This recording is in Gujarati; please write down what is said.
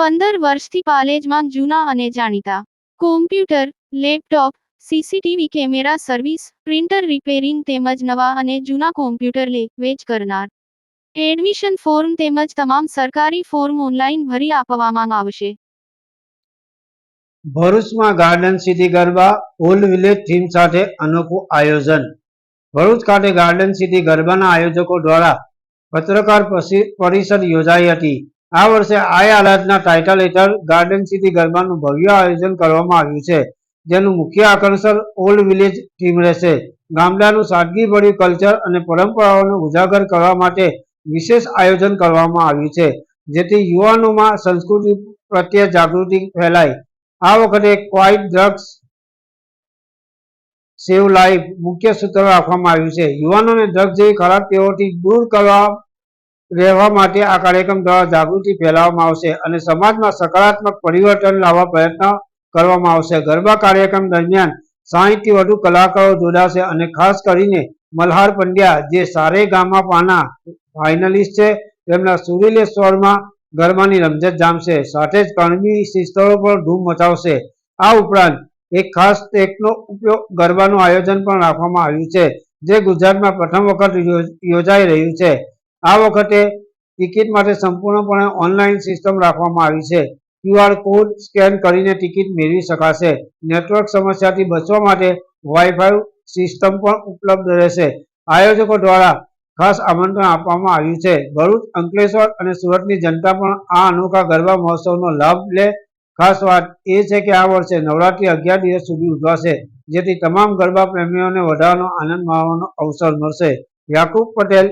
પંદર વર્ષથી પાલેજમાં જૂના અને જાણીતા. Computer laptop CCTV camera service printer repairing તેમજ નવા અને જૂના કોમ્પ્યુટર લે, વેચ કરનાર. એડમિશન ફોર્મ તેમજ તમામ સરકારી ફોર્મ ઓનલાઈન ભરી આપવામાં આવશે. ભરૂચમાં garden city garba old village theme સાથે અનોખું આયોજન. ભરૂચ ખાતે ગાર્ડન સિટી ગરબાના આયોજકો દ્વારા પત્રકાર પરિષદ યોજાઈ હતી. આ વર્ષે આય આલાદના ટાઇટલ હેઠળ ગાર્ડન સિટી ગરબાનું ભવ્ય આયોજન કરવામાં આવ્યું છે, જેનું મુખ્ય આકર્ષણ ઓલ્ડ વિલેજ થીમ રહેશે. ગામડાનું સાદગીભર્યું કલ્ચર અને પરંપરાઓને ઉજાગર કરવા માટે વિશેષ આયોજન કરવામાં આવ્યું છે, જેથી યુવાનોમાં સંસ્કૃતિ પ્રત્યે જાગૃતિ ફેલાય. આ વખતે ક્વાઇટ ડ્રગ્સ સેવ લાઈફ મુખ્ય સૂત્ર રાખવામાં આવ્યું છે. યુવાનોને ડ્રગ્સ જેવી ખરાબ તેઓથી દૂર કરવા રહેવા માટે આ કાર્યક્રમ દ્વારા જાગૃતિ ફેલાવવામાં આવશે અને સમાજમાં સકારાત્મક પરિવર્તન લાવવા પ્રયત્ન કરવામાં આવશે. ગરબા કાર્યક્રમ દરમિયાન સાહીઠથી વધુ કલાકારો જોડાશે અને ખાસ કરીને મલ્હાર પંડ્યા, જે સારે ગામા પાના ફાઇનલિસ્ટ છે, તેમના સુરીલે સ્વરમાં ગરબાની રમઝટ જામશે. સાથે જ કણબી સિસ્ટરો પણ ધૂમ મચાવશે. આ ઉપરાંત એક ખાસ ટેકનો ઉપયોગ ગરબાનું આયોજન પણ રાખવામાં આવ્યું છે, જે ગુજરાતમાં પ્રથમ વખત યોજાઈ રહ્યું છે. આ વખતે ટિકિટ માટે સંપૂર્ણપણે ઓનલાઈન સિસ્ટમ રાખવામાં આવી છે. ક્યુઆર કોડ સ્કેન કરીને ટિકિટ મેળવી શકાશે. નેટવર્ક સમસ્યાથી બચવા માટે વાઈફાઈ સિસ્ટમ પણ ઉપલબ્ધ રહેશે. આયોજકો દ્વારા ખાસ આમંત્રણ આપવામાં આવ્યું છે. ભરૂચ, અંકલેશ્વર અને સુરતની જનતા પણ આ અનોખા ગરબા મહોત્સવનો લાભ લે. ખાસ વાત એ છે કે આ વર્ષે નવરાત્રી અગિયાર દિવસ સુધી ઉજવાશે, જેથી તમામ ગરબા પ્રેમીઓને વધારાનો આનંદ માણવાનો અવસર મળશે. યાકુબ પટેલ